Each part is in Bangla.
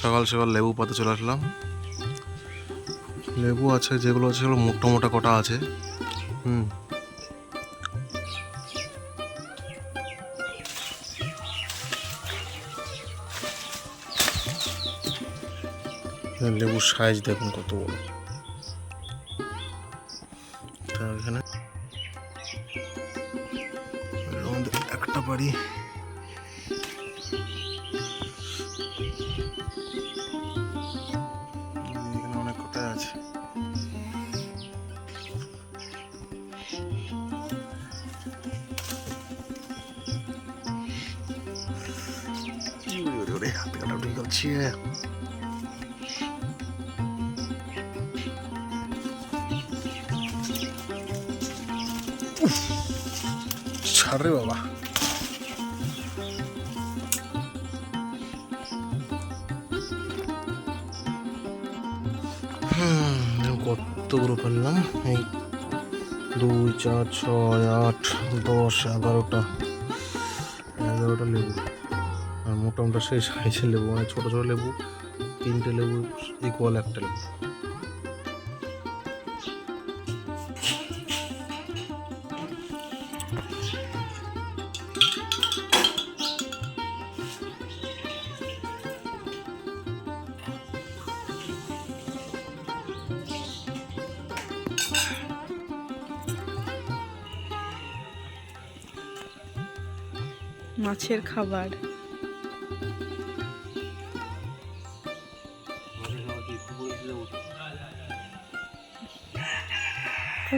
সকাল সকাল লেবু পাতে চলে আসলাম। লেবু আছে, যেগুলো আছে সেগুলো মোটা মোটা কটা আছে। হুম। লেবুর সাইজ দেখুন কত বড়। রে বাবা। হুম কতগুলো ফেললাম? এই দুই চার ছয় আট দশ এগারোটা। এগারোটা লেবু। আর মোটা মোটা সেই সাইজের লেবু মানে ছোটো ছোটো লেবু, তিনটে লেবু ইকুয়াল একটা লেবু। মাছের খাবার।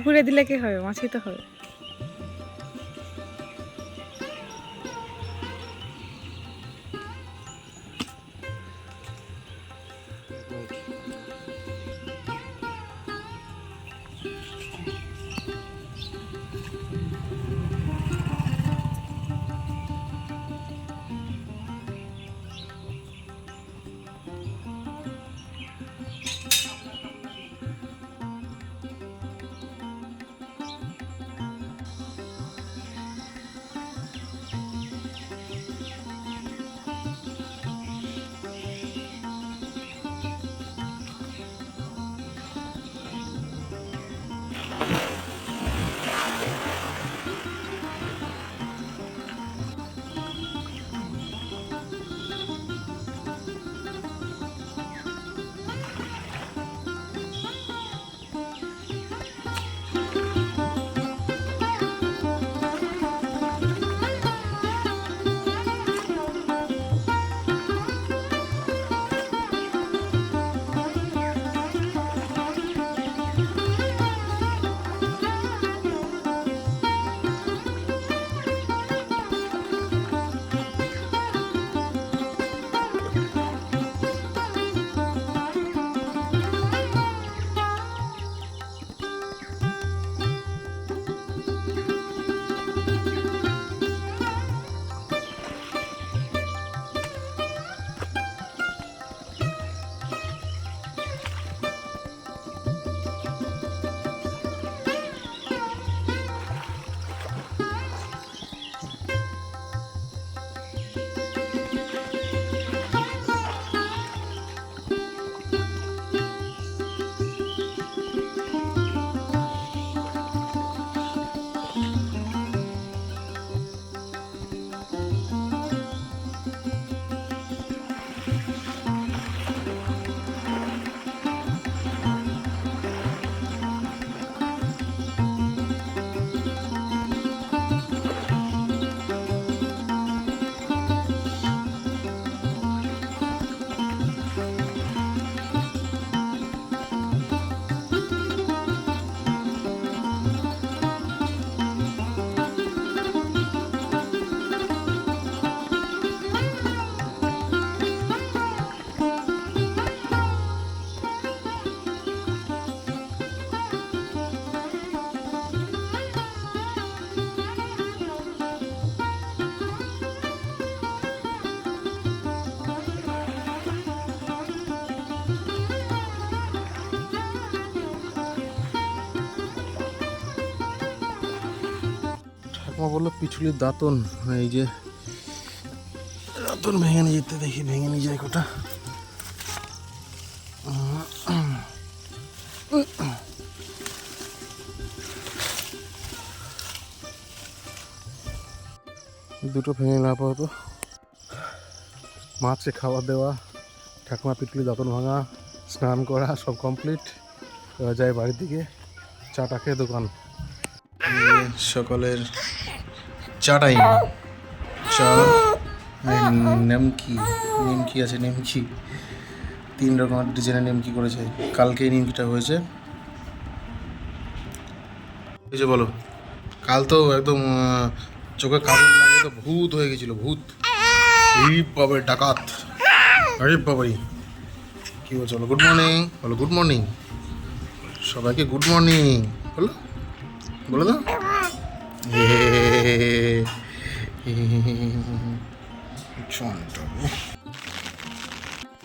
পুকুরে দিলে কি হবে? মাছি তো হবে। পাওয়া বলল, পিছুলির দাঁতন, এই যে দাঁতন ভেঙে নিয়ে যেতে দেখি, ভেঙে নিয়ে যায় কোটা। দুটো ভেঙে না আপাতত। মাছে খাওয়া দেওয়া, ঠাকুমা পিটলি দাঁতন ভাঙা, স্নান করা, সব কমপ্লিট যায় বাড়ির দিকে চাটা খেয়ে দোকান। সকালের চা টাইম চা নেমকি নিমকি আছে? নিমকি তিন রকমের ডিজাইনের নিমকি করেছে? কালকে নিমকিটা হয়েছে। হয়েছে বলো, কাল তো একদম চোখে কাজল লাগে তো ভূত হয়ে গেছিল, ভূত। এই বাবা ডাকাত। আরে বাবাই কি বলছো, বলো গুড মর্নিং বলো গুড মর্নিং সবাইকে গুড মর্নিং বলো। বলো তো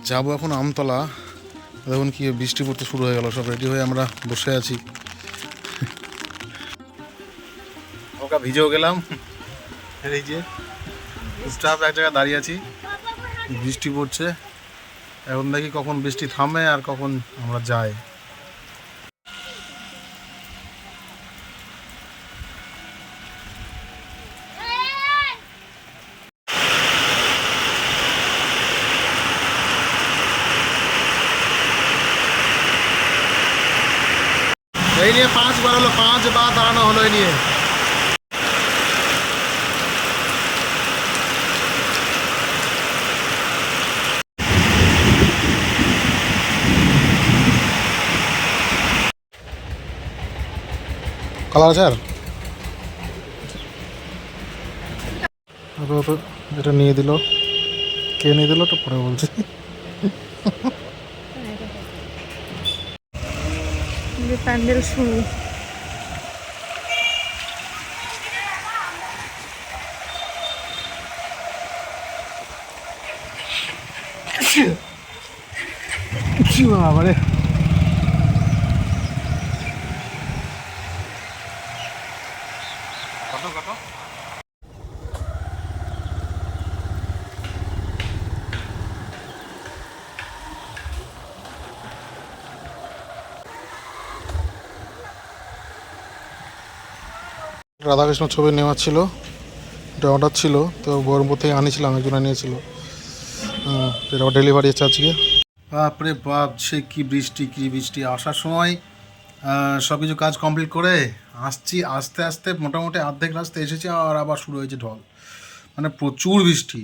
যাব এখন আমতলা দেখুন কি বৃষ্টি পড়তে শুরু হয়ে গেল সব রেডি হয়ে আমরা বসে আছি হালকা ভিজেও গেলাম এই যে স্টাফ এক জায়গায় দাঁড়িয়ে আছি বৃষ্টি পড়ছে এখন দেখি কখন বৃষ্টি থামে আর কখন আমরা যাই নিয়ে পাঁচ বার হলো পাঁচ বার দাঁড়ানো হলো এই নিয়ে। কালার আছে আর? এটা নিয়ে দিল। কে নিয়ে দিল তো পরে বলছি। প্যান্ডেল শুরু বাবারে কত কত রাধাকৃষ্ণ ছবি নেওয়া ছিল, এটা অর্ডার ছিল, তো বহরমপুর থেকে আনিয়েছিলাম, একজন আনিয়েছিল এটা ডেলিভারি আছে আজকে। বাপরে বাপ, সে কি বৃষ্টি কি বৃষ্টি। আসার সময় সব কিছু কাজ কমপ্লিট করে আসছি, আস্তে আস্তে মোটামুটি অর্ধেক রাস্তা এসেছি আর আবার শুরু হয়েছে ঢল। মানে প্রচুর বৃষ্টি।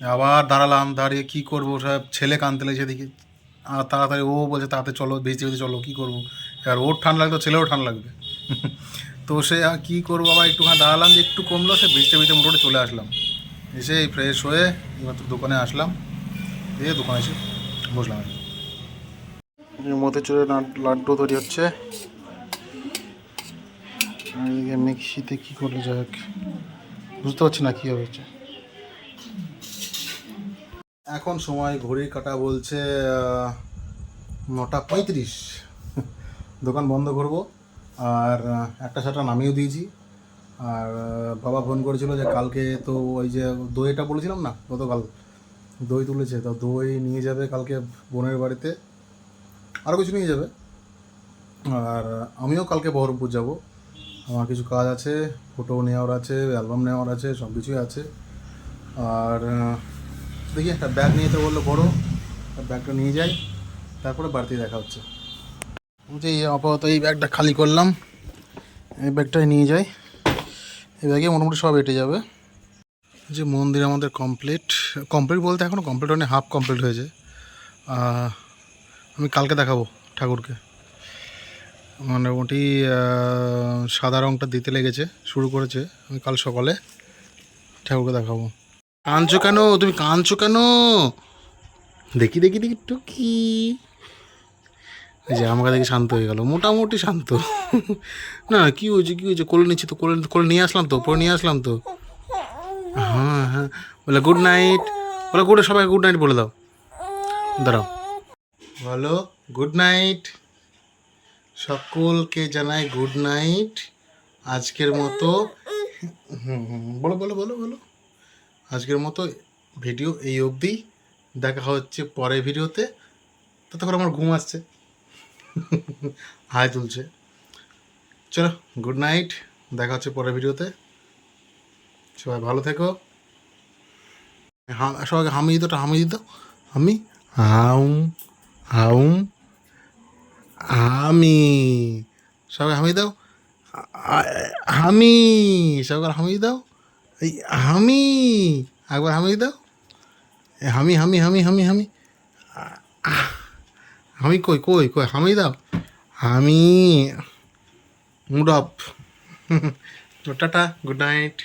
আবার দাঁড়ালাম, দাঁড়িয়ে কী করব, সব ছেলে কানতে লেগেছে দেখি। আর তাড়াতাড়ি ও বলছে তাতে চলো, ভিজতে ভিজতে চলো, কী করব? এবার ওর ঠান্ডা লাগতো ছেলেও ঠান্ডা লাগবে। তো সে কী করব? আবার একটুখানি দাঁড়ালাম যে একটু কমলো, সে ভিজতে ভিজতে মোটামুটি চলে আসলাম। এসে এই ফ্রেশ হয়ে এবার দোকানে আসলাম। দিয়ে দোকানে এসে বসলাম লাড- লাড্ডু তৈরি হচ্ছে। মিক্সিতে কী করলে যাক বুঝতে পারছি না কী হয়েছে এখন সময় ঘড়ির কাটা বলছে নটা পঁয়ত্রিশ। দোকান বন্ধ করব। আর একটা শাটা নামিয়েও দিয়েছি। আর বাবা ফোন করেছিল যে কালকে তো ওই যে দইটা বলেছিলাম না, গতকাল দই তুলেছে, তো দই নিয়ে যাবে কালকে বোনের বাড়িতে আরও কিছু নিয়ে যাবে। আর, আমিও কালকে বহরমপুর যাব। আমার কিছু কাজ আছে ফটো নেওয়ার আছে অ্যালবাম নেওয়ার আছে, সব কিছুই আছে। আর দেখি একটা ব্যাগ নিয়ে তো বলল বড়ো ব্যাগটা নিয়ে যাই, তারপরে বাড়িতে দেখা হচ্ছে। এই আপাতত এই ব্যাগটা খালি করলাম। এই ব্যাগটাই নিয়ে যাই। এই ব্যাগে মোটামুটি সব এটে যাবে। যে মন্দির আমাদের কমপ্লিট কমপ্লিট বলতে এখনও কমপ্লিট হয়নি হাফ কমপ্লিট হয়েছে। আমি কালকে দেখাবো ঠাকুরকে। মোটামুটি সাদা রঙটা দিতে লেগেছে, শুরু করেছে। আমি কাল সকালে ঠাকুরকে দেখাবো। কাঁদছো কেন? তুমি কাঁদছো কেন? দেখি দেখি দেখি, টুকি। এই যে আমাকে দেখি শান্ত হয়ে গেল, মোটামুটি শান্ত। না, কি হয়েছে কি হয়েছে? কোলে নিচ্ছি তো, কোলে কোলে নিয়ে আসলাম তো পরে নিয়ে আসলাম তো। হ্যাঁ হ্যাঁ। বলে, গুড নাইট। বলে, গুড, সবাইকে গুড নাইট বলে দাও। দাঁড়াও। বলো, গুড নাইট। সকলকে জানাই গুড নাইট। আজকের মতো হুম। বলো বলো বলো বলো। আজকের মতো ভিডিও এই অবধি। দেখা হচ্ছে পরের ভিডিওতে। ততক্ষণ আমার ঘুম আসছে। হাই তুলছে। চলো গুড নাইট দেখা হচ্ছে পরের ভিডিওতে। সবাই ভালো থেকো। সবাইকে হামি দিত হামি দিত। আমি হাউম হাউম আমি সবাই হামি দাও। হামি সবাই হামি দাও। এই হামি একবার হামি দাও। হামি হামি হামি হামি হামি। আহ, হামি কই কই কই? হামি দাও। আমি mood off tata good night.